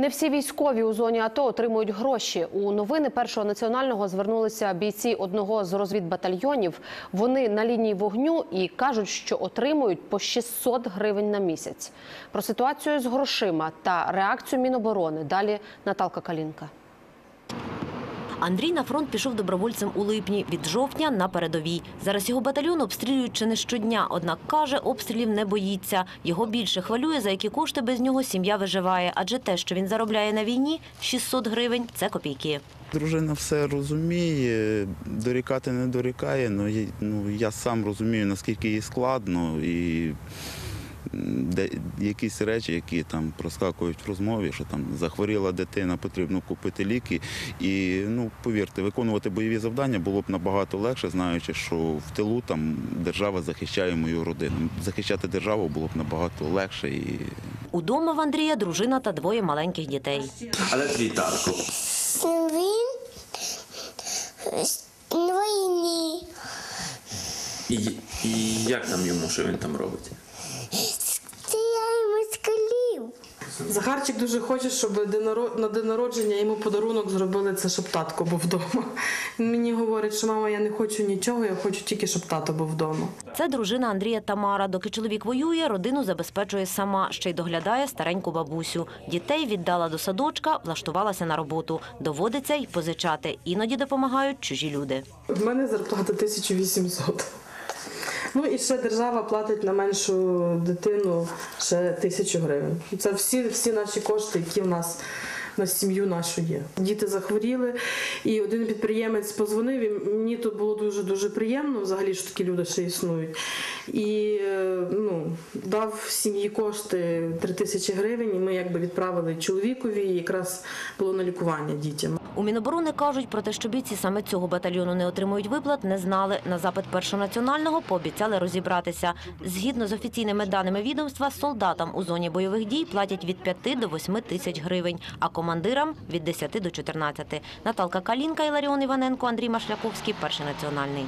Не всі військові у зоні АТО отримують гроші. У новини першого національного звернулися бійці одного з розвідбатальйонів. Вони на лінії вогню і кажуть, що отримують по 600 гривень на місяць. Про ситуацію з грошима та реакцію Міноборони далі Наталка Калінка. Андрій на фронт пішов добровольцем у липні від жовтня на передовій. Зараз його батальйон обстрілюють чи не щодня. Однак каже, обстрілів не боїться. Його більше хвилює, за які кошти без нього сім'я виживає. Адже те, що він заробляє на війні, 600 гривень це копійки. Дружина все розуміє, дорікати не дорікає. Ну, я- ну, я сам розумію, наскільки їй складно і де, якісь речі, які там проскакують в розмові, що там захворіла дитина, потрібно купити ліки. І ну, повірте, виконувати бойові завдання було б набагато легше, знаючи, що в тилу там держава захищає мою родину. Захищати державу було б набагато легше і Удома в Андрія дружина та двоє маленьких дітей. Але твій татко. Він на війні. І, і як там йому, що він там робить? Стріляє москалів. Захарчик дуже хоче, щоб на день народження йому подарунок зробили це, щоб татко був вдома. Він мені говорить, що мама, я не хочу нічого, я хочу тільки, щоб тато був вдома. Це дружина Андрія Тамара. Доки чоловік воює, родину забезпечує сама, ще й доглядає стареньку бабусю. Дітей віддала до садочка, влаштувалася на роботу. Доводиться й позичати. Іноді допомагають чужі люди. В мене зарплата 1800. Ну і ще держава платить на меншу дитину ще тисячу гривень. Це всі, всі наші кошти, які в нас на сім'ю нашу є. Діти захворіли, і один підприємець позвонив. І мені тут було дуже дуже приємно, взагалі що такі люди ще існують. І е, ну, дав сім'ї кошти 3 тисячі гривень. І ми якби відправили чоловікові, і якраз було на лікування дітям. У Міноборони кажуть про те, що бійці саме цього батальйону не отримують виплат, не знали. На запит першого національного пообіцяли розібратися. Згідно з офіційними даними відомства, солдатам у зоні бойових дій платять від 5 до 8 тисяч гривень, а командирам від 10 до 14. Наталка Калінка, Іларіон Іваненко, Андрій Машляковський, перший національний.